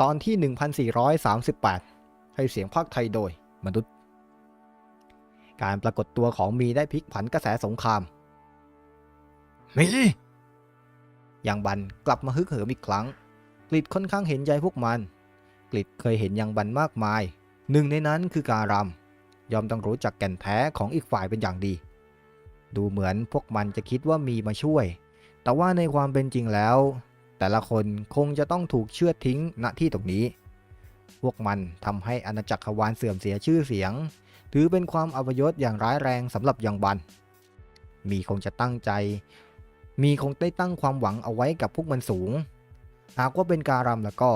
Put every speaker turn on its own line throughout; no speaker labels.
ตอนที่ 1438 ให้เสียงภาคไทยโดยมนุษย์ การปรากฏตัวของมีได้พลิกผันกระแสสงคราม มียังบันกลับมาฮึกเหิมอีกครั้งกลิดค่อนข้างเห็นใจพวกมันกลิดเคยเห็นยังบันมากมาย หนึ่งในนั้นคือการำยอมต้องรู้จักแก่นแท้ของอีกฝ่ายเป็นอย่างดี ดูเหมือนพวกมันจะคิดว่ามีมาช่วย แต่ว่าในความเป็นจริงแล้ว แต่ละคนคงจะต้องถูกเชือทิ้งณที่ตรงนี้ พวกมันทำให้อาณาจักรวาลเสื่อมเสียชื่อเสียง ถือเป็นความอัปยศอย่างร้ายแรงสำหรับยังบัน มีคงจะตั้งใจ มีคงได้ตั้งความหวังเอาไว้กับพวกมันสูง หากว่าเป็นการำแล้วก็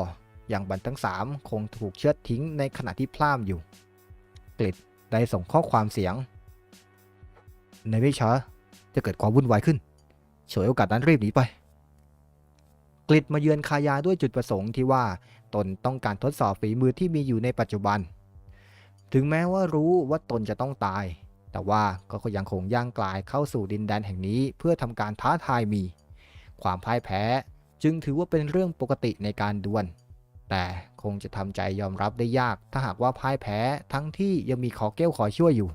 ยังบันทั้งสามคงถูกเชือดทิ้งในขณะที่พล่ามอยู่ กลิดได้ส่งข้อความเสียง ในไม่ช้าจะเกิดความวุ่นวายขึ้นฉวยโอกาสนั้นรีบหนีไป กลิดมาเยือนคายาด้วยจุดประสงค์ที่ว่าตนต้องการทดสอบฝีมือที่มีอยู่ในปัจจุบัน ถึงแม้ว่ารู้ว่าตนจะต้องตาย แต่ว่าก็ยังคงย่างกลายเข้าสู่ดินแดนแห่งนี้ เพื่อทำการท้าทายมี ความพ่ายแพ้จึงถือว่าเป็นเรื่องปกติในการดวล แต่คงจะทำใจยอมรับได้ยากถ้าหากว่าพ่ายแพ้ทั้งที่ยังมีขอเก้วขอช่วยอยู่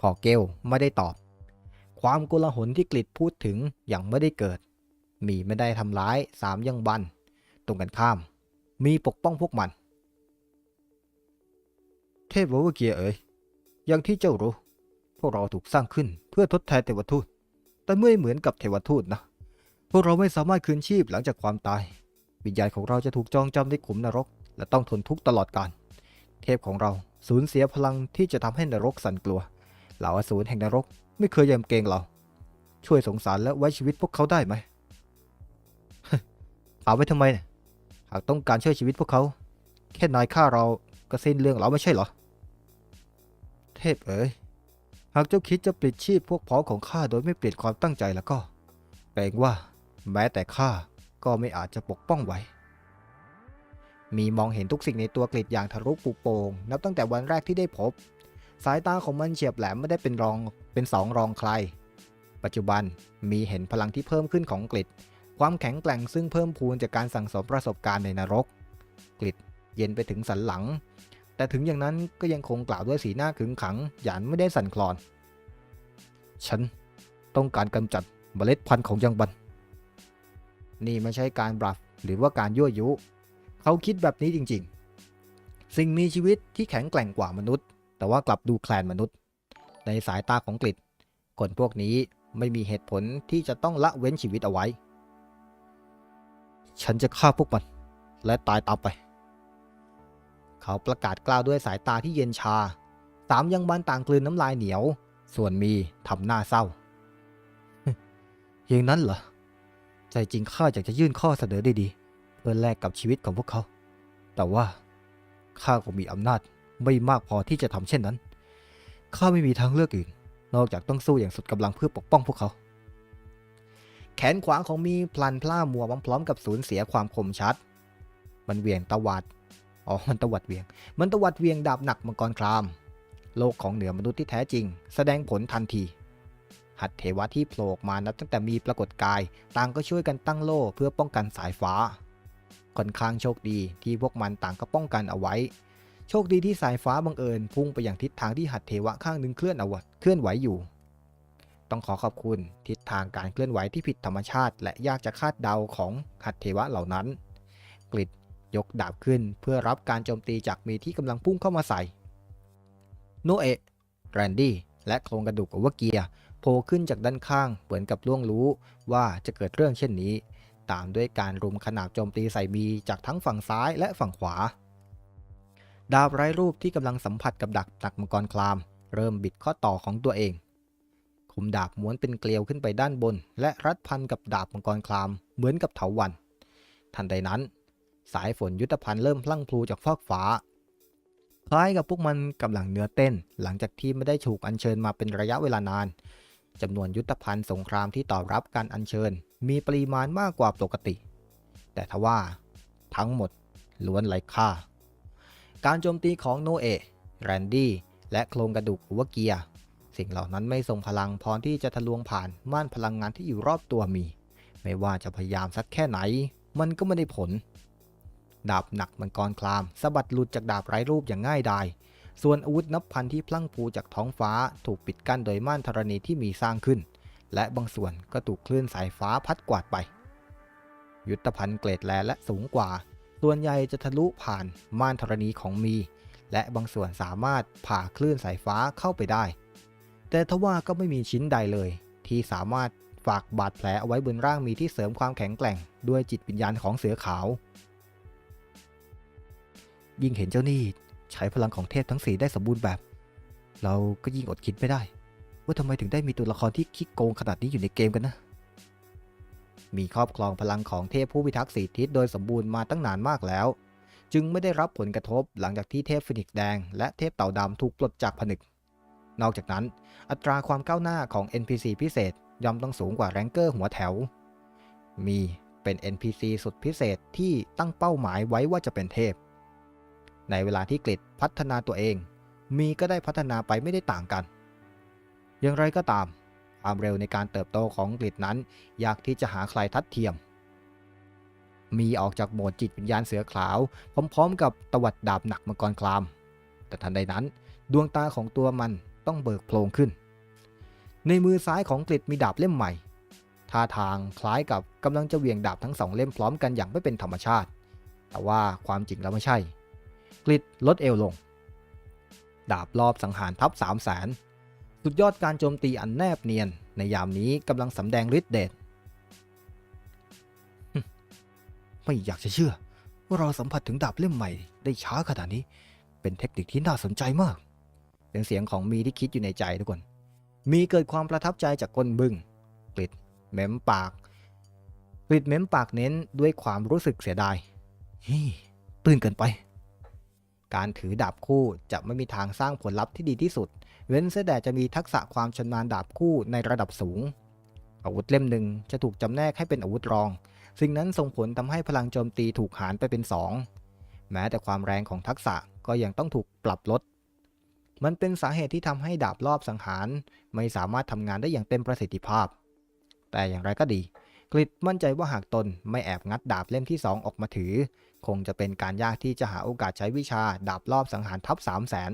ขอเกลไม่ได้ตอบ ความโกลาหลที่กลิดพูดถึงยังไม่ได้เกิด มีไม่ได้ทำร้ายสามยังบัน ตรงกันข้าม มีปกป้องพวกมัน เทพววเกียร์เอ๋ยอย่างที่เจ้ารู้ พวกเราถูกสร้างขึ้นเพื่อทดแทนเทวทูต แต่ไม่เหมือนกับเทวทูตนะ พวกเราไม่สามารถคืนชีพหลังจากความตาย วิญญาณของเราจะถูกจองจำในขุมนรก และต้องทนทุกข์ตลอดกาล เทพของเราสูญเสียพลังที่จะทำให้นรกสั่นกลัว เหล่าอสูรแห่งนรกไม่เคยยำเกรงเรา ช่วยสงสารและไว้ชีวิตพวกเขาได้ไหม เอาไว้ทำไม หากต้องการช่วยชีวิตพวกเขา แค่นายฆ่าเราก็สิ้นเรื่องแล้วไม่ใช่เหรอ เทพเอ๋ย หากเจ้าคิดจะปลิดชีพพวกพ้องของข้าโดยไม่เปลี่ยนความตั้งใจแล้วก็ แปลงว่า แม้แต่ข้าก็ไม่อาจจะปกป้องไว้ มีมองเห็นทุกสิ่งในตัวกลิดอย่างทะลุปุโปงนับตั้งแต่วันแรกที่ได้พบ สายตาของมันเฉียบแหลมไม่ได้เป็นรองเป็นสองรองใคร ปัจจุบันมีเห็นพลังที่เพิ่มขึ้นของกลิด ความแข็งแกร่งซึ่งเพิ่มพูนจากการสั่งสมประสบการณ์ในนรก กลิดเย็นไปถึงสันหลัง แต่ถึงอย่างนั้นก็ยังคงกล่าวด้วยสีหน้าขึงขังหยานไม่ได้สั่นคลอน ฉันต้องการกำจัดเมล็ดพันธุ์ของยังบัน นี่ไม่ใช่การบลัฟหรือว่าการยั่วยุ เขาคิดแบบนี้จริงๆ สิ่งมีชีวิตที่แข็งแกร่งกว่ามนุษย์ แต่ว่ากลับดูแคลนมนุษย์ ในสายตาของกลิดคนพวกนี้ไม่มีเหตุผลที่จะต้องละเว้นชีวิตเอาไว้ ฉันจะฆ่าพวกมัน และตายตามไป เขาประกาศกล่าวด้วยสายตาที่เย็นชา สามยังบันต่างกลืนน้ำลายเหนียว ส่วนมีทำหน้าเศร้าอย่างนั้นเหรอ ใจจริงข้าอยากจะยื่นข้อเสนอด้ดีเพื่อแลกกับชีวิตของพวกเขา แต่ว่าข้าคงมีอำนาจไม่มากพอที่จะทำเช่นนั้น ข้าไม่มีทางเลือกอื่น นอกจากต้องสู้อย่างสุดกำลังเพื่อปกป้องพวกเขา แขนขวาของมีพลันพล่ามัวพร้อมกับสูญเสียความคมชัด มันเวียงตวัด อ๋อ มันตวัดเวียง มันตวัดเวียงดาบหนักมังกรคราม โลกของเหนือมนุษย์ที่แท้จริง แสดงผลทันที หัตถเทวะที่โผล่ออกมานับตั้งแต่มีปรากฏกาย ต่างก็ช่วยกันตั้งโล่เพื่อป้องกันสายฟ้า ค่อนข้างโชคดีที่พวกมันต่างก็ป้องกันเอาไว้ โชคดีที่สายฟ้าบังเอิญพุ่งไปอย่างทิศทางที่หัตถเทวะข้างหนึ่งเคลื่อนเอาไว้เคลื่อนไหวอยู่ ต้องขอขอบคุณทิศทางการเคลื่อนไหวที่ผิดธรรมชาติ และยากจะคาดเดาของหัตเทวะเหล่านั้น กริดยกดาบขึ้นเพื่อรับการโจมตีจากมีที่กำลังพุ่งเข้ามาใส่ โนเอะแรนดี้และโครงกระดูกอวเกียร์โผล่ขึ้นจากด้านข้างเหมือนกับล่วงรู้ว่าจะเกิดเรื่องเช่นนี้ ตามด้วยการรุมขนาบโจมตีใส่มีจากทั้งฝั่งซ้ายและฝั่งขวา ดาบไร้รูปที่กำลังสัมผัสกับดักตักมังกรคลาม เริ่มบิดข้อต่อของตัวเอง คมดาบม้วนเป็นเกลียวขึ้นไปด้านบน และรัดพันกับดาบมังกรคลามเหมือนกับเถาวัน ทันใดนั้น สายฝนยุทธภัณฑ์เริ่มพลั่งพลูจากฟากฟ้า คล้ายกับพวกมันกำลังเนื้อเต้น หลังจากที่ไม่ได้ถูกอัญเชิญมาเป็นระยะเวลานานจำนวนยุทธภัณฑ์สงครามที่ตอบรับการอัญเชิญ มีปริมาณมากกว่าปกติ แต่ทว่า ทั้งหมดล้วนไร้ค่า การโจมตีของโนเอะแรนดี้และโครงกระดูกหัวเกียร์ สิ่งเหล่านั้นไม่ทรงพลังพอที่จะทะลวงผ่านม่านพลังงานที่อยู่รอบตัวมี ไม่ว่าจะพยายามสักแค่ไหน มันก็ไม่ได้ผล ดาบหนักมังกรคลามสะบัดหลุดจากดาบไร้รูปอย่างง่ายดายส่วนอาวุธนับพันที่พลั่งพูจากท้องฟ้าถูกปิดกั้นโดยม่านธรณีที่มีสร้างขึ้น และบางส่วนก็ถูกคลื่นสายฟ้าพัดกวาดไป ยุทธภัณฑ์เกรดแลและสูงกว่า ส่วนใหญ่จะทะลุผ่านม่านธรณีของมี และบางส่วนสามารถผ่าคลื่นสายฟ้าเข้าไปได้ แต่ทว่าก็ไม่มีชิ้นใดเลย ที่สามารถฝากบาดแผลเอาไว้บนร่างมีที่เสริมความแข็งแกร่ง ด้วยจิตวิญญาณของเสือขาว ยิ่งเห็นเจ้านี่ใช้พลังของเทพทั้งสี่ได้สมบูรณ์แบบ เราก็ยิ่งอดคิดไม่ได้ ว่าทำไมถึงได้มีตัวละครที่คิดโกงขนาดนี้อยู่ในเกมกันนะ มีครอบครองพลังของเทพผู้พิทักษ์สีทิศโดยสมบูรณ์มาตั้งนานมากแล้ว จึงไม่ได้รับผลกระทบหลังจากที่เทพฟินิกซ์แดง และเทพเต่าดำถูกปลดจากผนึก นอกจากนั้น อัตราความก้าวหน้าของ NPC พิเศษย่อมต้องสูงกว่าแรงเกอร์หัวแถว มีเป็น NPC สุดพิเศษที่ตั้งเป้าหมายไว้ว่าจะเป็นเทพ ในเวลาที่กริดพัฒนาตัวเอง มีก็ได้พัฒนาไปไม่ได้ต่างกัน อย่างไรก็ตาม ความเร็วในการเติบโตของกริดนั้น ยากที่จะหาใครทัดเทียม มีออกจากโหมดจิตวิญญาณเสือขาว พร้อมๆ กับตวัดดาบหนักมังกรคลาม แต่ทันใดนั้น ดวงตาของตัวมัน ต้องเบิกโพลงขึ้น ในมือซ้ายของกริดมีดาบเล่มใหม่ ท่าทางคล้ายกับกำลังจะเหวี่ยงดาบทั้งสองเล่มพร้อมกันอย่างไม่เป็นธรรมชาติ แต่ว่าความจริงแล้วไม่ใช่กริดลดเอวลง ดาบรอบสังหารทับ3 0 0แสนสุดยอดการโจมตีอันแนบเนียน ในยามนี้กำลังสำแดงฤทธิ์เดชไม่อยากจะเชื่อ ว่าเราสัมผัสถึงดาบเล่มใหม่ได้ช้าขนาดนี้ เป็นเทคนิคที่น่าสนใจมาก เป็นเสียงของมีที่คิดอยู่ในใจทุกคน มีเกิดความประทับใจจากก้นบึง้งกริดเม้มปากกริดเม้มปากเน้นด้วยความรู้สึกเสียดายฮี่ตื่นเกินไป การถือดาบคู่จะไม่มีทางสร้างผลลัพธ์ที่ดีที่สุด เว้นเสียแต่จะมีทักษะความชำนาญดาบคู่ในระดับสูง อาวุธเล่มหนึ่งจะถูกจำแนกให้เป็นอาวุธรอง สิ่งนั้นส่งผลทำให้พลังโจมตีถูกหารไปเป็น 2 แม้แต่ความแรงของทักษะก็ยังต้องถูกปรับลด มันเป็นสาเหตุที่ทำให้ดาบรอบสังหาร ไม่สามารถทำงานได้อย่างเต็มประสิทธิภาพ แต่อย่างไรก็ดี กริดมั่นใจว่าหากตนไม่แอบงัดดาบเล่มที่ 2 ออกมาถือ คงจะเป็นการยากที่จะหาโอกาสใช้วิชาดาบรอบสังหารทับ3 0 0แสน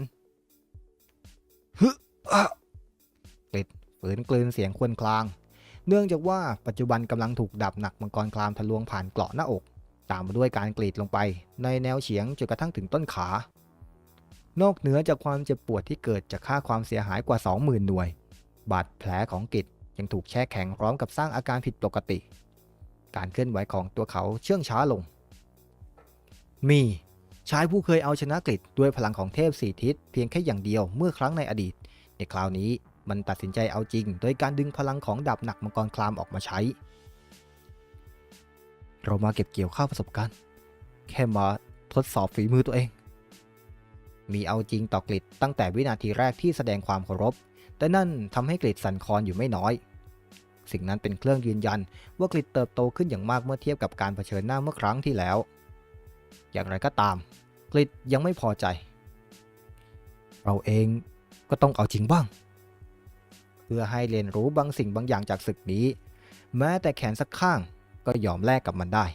ฮึกริดฝืนกลืนเสียงควญคลาง เนื่องจากว่าปัจจุบันกำลังถูกดาบหนักมังกรคลามทะลวงผ่านเกราะหน้าอก ตามมาด้วยการกรีดลงไป ในแนวเฉียงจนกระทั่งถึงต้นขา นอกเหนือจากความเจ็บปวดที่เกิดจากค่าความเสียหายกว่า 20,000 หน่วย บาดแผลของกิจยังถูกแช่แข็งพร้อมกับสร้างอาการผิดปกติ การเคลื่อนไหวของตัวเขาเชื่องช้าลง มีชายผู้เคยเอาชนะกฤษด้วยพลังของเทพสี่ทิศเพียงแค่อย่างเดียวเมื่อครั้งในอดีต ในคราวนี้มันตัดสินใจเอาจริง โดยการดึงพลังของดาบหนักมังกรคลามออกมาใช้ เรามาเก็บเกี่ยวข้าวประสบการณ์ แค่มาทดสอบฝีมือตัวเอง มีเอาจริงต่อกฤษตั้งแต่วินาทีแรกที่แสดงความเคารพ แต่นั่นทำให้กฤษสั่นคลอนอยู่ไม่น้อย สิ่งนั้นเป็นเครื่องยืนยันว่ากฤษเติบโตขึ้นอย่างมากเมื่อเทียบกับการเผชิญหน้าเมื่อครั้งที่แล้ว อย่างไรก็ตามกฤษยังไม่พอใจ เราเองก็ต้องเอาจริงบ้าง เพื่อให้เรียนรู้บางสิ่งบางอย่างจากศึกนี้ แม้แต่แขนสักข้างก็ยอมแลกกับมันได้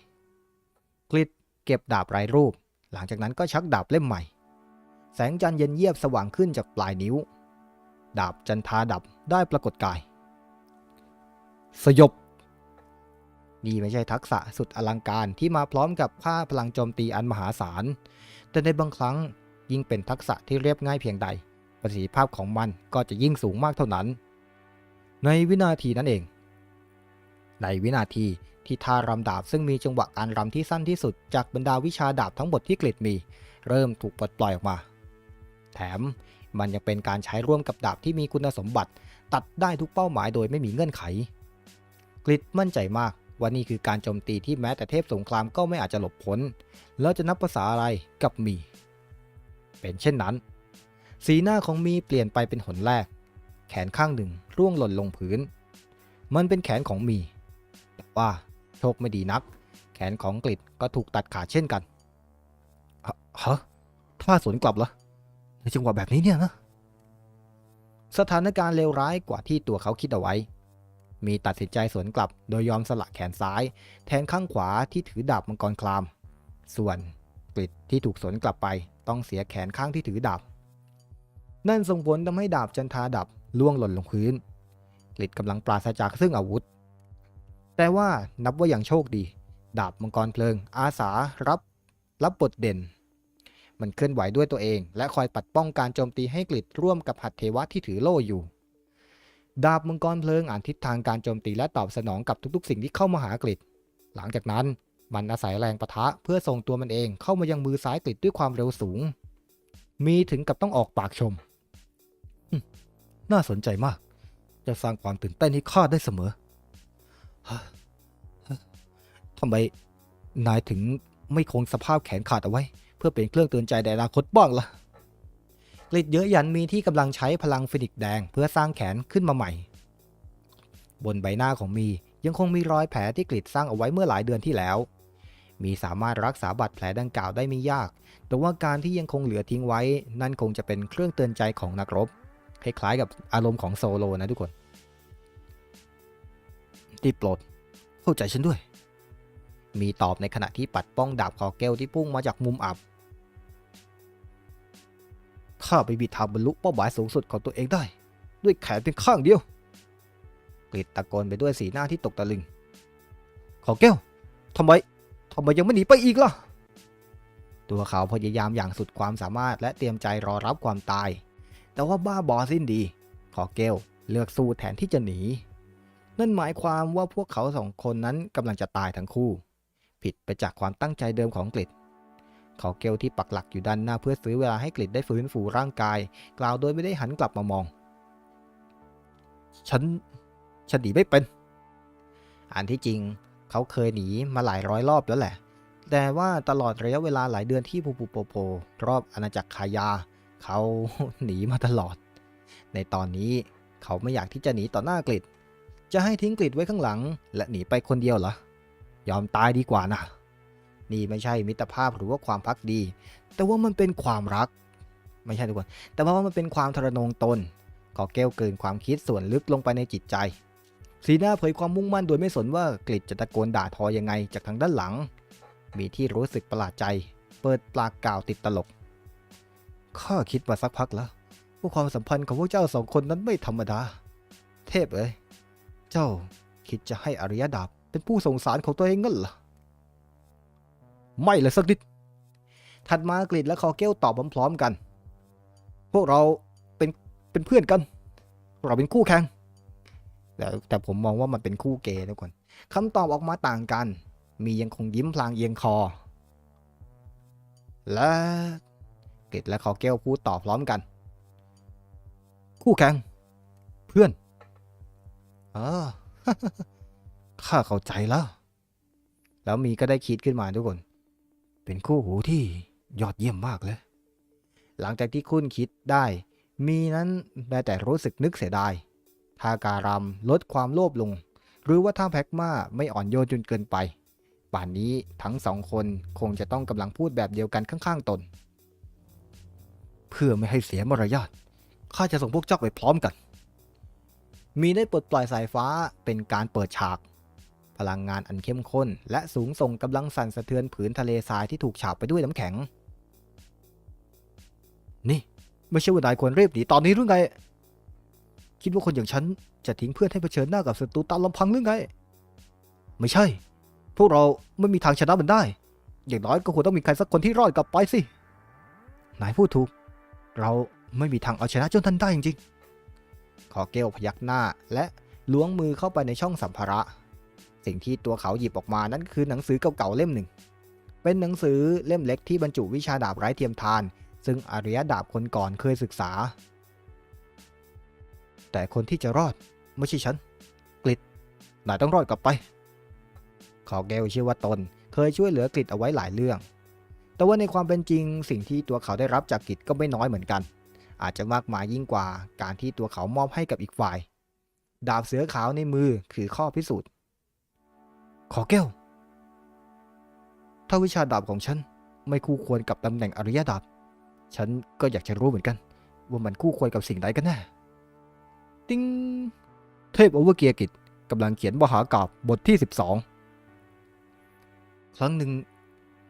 กฤษเก็บดาบไร้รูป หลังจากนั้นก็ชักดาบเล่มใหม่ แสงจันทร์เย็นเยียบสว่างขึ้นจากปลายนิ้ว ดาบจันทาดับได้ปรากฏกาย สยบ นี่ไม่ใช่ทักษะสุดอลังการที่มาพร้อมกับค่าพลังโจมตีอันมหาศาล แต่ในบางครั้งยิ่งเป็นทักษะที่เรียบง่ายเพียงใด ประสิทธิภาพของมันก็จะยิ่งสูงมากเท่านั้น ในวินาทีนั้นเอง ในวินาทีที่ท่ารำดาบซึ่งมีจังหวะการรำที่สั้นที่สุดจากบรรดาวิชาดาบทั้งหมดที่กฤษมี เริ่มถูกปลดปล่อยออกมา แถมมันยังเป็นการใช้ร่วมกับดาบที่มีคุณสมบัติ ตัดได้ทุกเป้าหมายโดยไม่มีเงื่อนไขกฤษมั่นใจมากว่านี่คือการโจมตีที่แม้แต่เทพสงครามก็ไม่อาจจะหลบพ้น แล้วจะนับภาษาอะไรกับมี เป็นเช่นนั้น สีหน้าของมีเปลี่ยนไปเป็นหนแรก แขนข้างหนึ่งร่วงหล่นลงพื้น มันเป็นแขนของมี แต่ว่าโชคไม่ดีนัก แขนของกฤษก็ถูกตัดขาดเช่นกันฮะฮะถ้าสวนกลับเหรอ ในจังหวะแบบนี้เนี่ยนะ สถานการณ์เลวร้ายกว่าที่ตัวเขาคิดเอาไว้ มีตัดสินใจสวนกลับโดยยอมสละแขนซ้าย แทนข้างขวาที่ถือดาบมังกรคลาม ส่วนกริดที่ถูกสวนกลับไป ต้องเสียแขนข้างที่ถือดาบ นั่นส่งผลทำให้ดาบจันทาดับล่วงหล่นลงพื้นกริดกำลังปราศจากซึ่งอาวุธ แต่ว่านับว่าอย่างโชคดี ดาบมังกรเพลิง อาสารับ รับบทเด่น มันเคลื่อนไหวด้วยตัวเอง และคอยปัดป้องการโจมตีให้กริดร่วมกับหัตถเทวะที่ถือโล่อยู่ ดาบมังกรเพลิงอ่านทิศทางการโจมตีและตอบสนองกับทุกๆ สิ่งที่เข้ามาหากริดหลังจากนั้นมันอาศัยแรงปะทะเพื่อส่งตัวมันเองเข้ามายังมือซ้ายกริดด้วยความเร็วสูง มีถึงกับต้องออกปากชม น่าสนใจมาก จะสร้างความตื่นเต้นให้ข้าได้เสมอทำไมนายถึงไม่คงสภาพแขนขาดเอาไว้ พื่อเป็นเครื่องเตือนใจในอนาคตบ้างล่ะกลิดเยอะยันมีที่กำลังใช้พลังฟินิกแดงเพื่อสร้างแขนขึ้นมาใหม่ บนใบหน้าของมียังคงมีรอยแผลที่กลิดสร้างเอาไว้เมื่อหลายเดือนที่แล้ว มีสามารถรักษาบาดแผลดังกล่าวได้ไม่ยาก แต่ว่าการที่ยังคงเหลือทิ้งไว้ นั่นคงจะเป็นเครื่องเตือนใจของนักรบ คล้ายๆกับอารมณ์ของโซโลนะทุกคนที่โปรดเข้าใจฉันด้วย มีตอบในขณะที่ปัดป้องดาบคอแก้วที่พุ่งมาจากมุมอับ ข้าไปมีทางบรรลุเป้าหมายสูงสุดของตัวเองได้ ด้วยแขนเพียงข้างเดียวกริดตะโกนไปด้วยสีหน้าที่ตกตะลึง ขอแก้วทำไมทำไมยังไม่หนีไปอีกล่ะ ตัวเขาพยายามอย่างสุดความสามารถและเตรียมใจรอรับความตาย แต่ว่าบ้าบอสิ้นดี ขอเกลเลือกสู้แทนที่จะหนี นั่นหมายความว่าพวกเขาสองคนนั้นกำลังจะตายทั้งคู่ ผิดไปจากความตั้งใจเดิมของกริ ดขอเกลที่ปักหลักอยู่ด้านหน้าเพื่อซื้อเวลาให้กริดได้ฟื้นฟูร่างกาย กล่าวโดยไม่ได้หันกลับมามอง ฉัน ฉันหนีไม่เป็น อันที่จริง เขาเคยหนีมาหลายร้อยรอบแล้วแหละ แต่ว่าตลอดระยะเวลาหลายเดือนที่ปูปูโปโป รอบอาณาจักรคายา เขาหนีมาตลอด ในตอนนี้เขาไม่อยากที่จะหนีต่อหน้ากริดจะให้ทิ้งกริดไว้ข้างหลัง และหนีไปคนเดียวเหรอยอมตายดีกว่านะ นี่ไม่ใช่มิตรภาพหรือว่าความพักดี แต่ว่ามันเป็นความรัก ไม่ใช่ทุกคน แต่ว่ามันเป็นความทรนงตนขอแก้วเกินความคิดส่วนลึกลงไปในจิตใจ สีหน้าเผยความมุ่งมั่นโดยไม่สนว่ากริดจะตะโกนด่าทอยังไงจากทางด้านหลัง มีที่รู้สึกประหลาดใจ เปิดปากกล่าวติดตลก ข้าคิดมาสักพักแล้วว่าความสัมพันธ์ของพวกเจ้าสองคนนั้นไม่ธรรมดา เทพเอ้ย เจ้าคิดจะให้อริยดาบเป็นผู้สงสารของตัวเองงั้นเหรอ ไม่เลยสักนิด ถัดมากรีดและคอเกลตอบพร้อมๆกัน พวกเราเป็นเป็นเพื่อนกัน เราเป็นคู่แข่ง แต่แต่ผมมองว่ามันเป็นคู่เกย์ทุกคนคำตอบออกมาต่างกัน มียังคงยิ้มพลางเอียงคอ และกริดและคอเกลพูดตอบพร้อมกัน คู่แข่ง เพื่อนเออข้าเข้าใจแล้ว แล้วมีก็ได้คิดขึ้นมาทุกคน เป็นคู่หูที่ยอดเยี่ยมมากเลย หลังจากที่คุณคิดได้ มีนั้นได้แต่รู้สึกนึกเสียดายถ้าการัมลดความโลภลง หรือว่าถ้าแพ็กมาไม่อ่อนโยนจนเกินไป ป่านนี้ทั้งสองคนคงจะต้องกำลังพูดแบบเดียวกันข้างๆตน เพื่อไม่ให้เสียมารยาทข้าจะส่งพวกเจ้าไปพร้อมกัน มีได้ปลดปล่อยสายฟ้าเป็นการเปิดฉาก พลังงานอันเข้มข้น และสูงส่งกำลังสั่นสะเทือนผืนทะเลทรายที่ถูกฉาบไปด้วยน้ำแข็ง นี่ ไม่ใช่ว่านายควรรีบหนีตอนนี้หรือไง คิดว่าคนอย่างฉันจะทิ้งเพื่อนให้เผชิญหน้ากับศัตรูตามลำพังหรือไง ไม่ใช่ พวกเราไม่มีทางชนะมันได้ อย่างน้อยก็ควรต้องมีใครสักคนที่รอดกลับไปสิ นายพูดถูก เราไม่มีทางเอาชนะเจ้าท่านได้จริงๆขอเกลพยักหน้าและล้วงมือเข้าไปในช่องสัมภาระ สิ่งที่ตัวเขาหยิบออกมานั้นคือหนังสือเก่าๆเล่มหนึ่ง เป็นหนังสือเล่มเล็กที่บรรจุวิชาดาบไร้เทียมทาน ซึ่งอารยดาบคนก่อนเคยศึกษา แต่คนที่จะรอดไม่ใช่ฉัน กลิดนายต้องรอดกลับไป ขอเกลเชื่อว่าตนเคยช่วยเหลือกลิดเอาไว้หลายเรื่อง แต่ว่าในความเป็นจริงสิ่งที่ตัวเขาได้รับจากกิจก็ไม่น้อยเหมือนกัน อาจจะมากมายยิ่งกว่าการที่ตัวเขามอบให้กับอีกฝ่าย ดาบเสือขาวในมือคือข้อพิสูจน์ ขอแก้ว ถ้าวิชาดาบของฉันไม่คู่ควรกับตำแหน่งอริยดาบ ฉันก็อยากจะรู้เหมือนกัน ว่ามันคู่ควรกับสิ่งใดกันแน่ติ้งเทพโอเวอร์เกียร์กิจกำลังเขียนมหากาบบทที่ 12 ครั้งหนึ่ง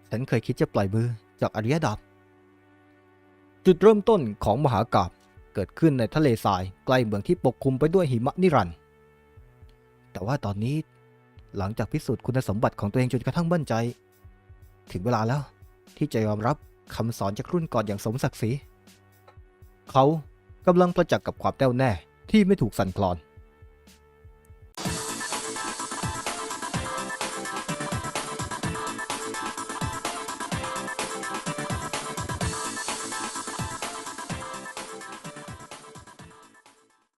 ฉันเคยคิดจะปล่อยมือจากอริยดาบ จุดเริ่มต้นของมหากาบเกิดขึ้นในทะเลทรายใกล้เมืองที่ปกคลุมไปด้วยหิมะนิรันด์แต่ว่าตอนนี้ หลังจากพิสูจน์คุณสมบัติของตัวเองจนกระทั่งมั่นใจ ถึงเวลาแล้ว ที่จะยอมรับคำสอนจากรุ่นก่อนอย่างสมศักดิ์ศรี เขากำลังประจักษ์กับความแน่วแน่ที่ไม่ถูกสั่นคลอน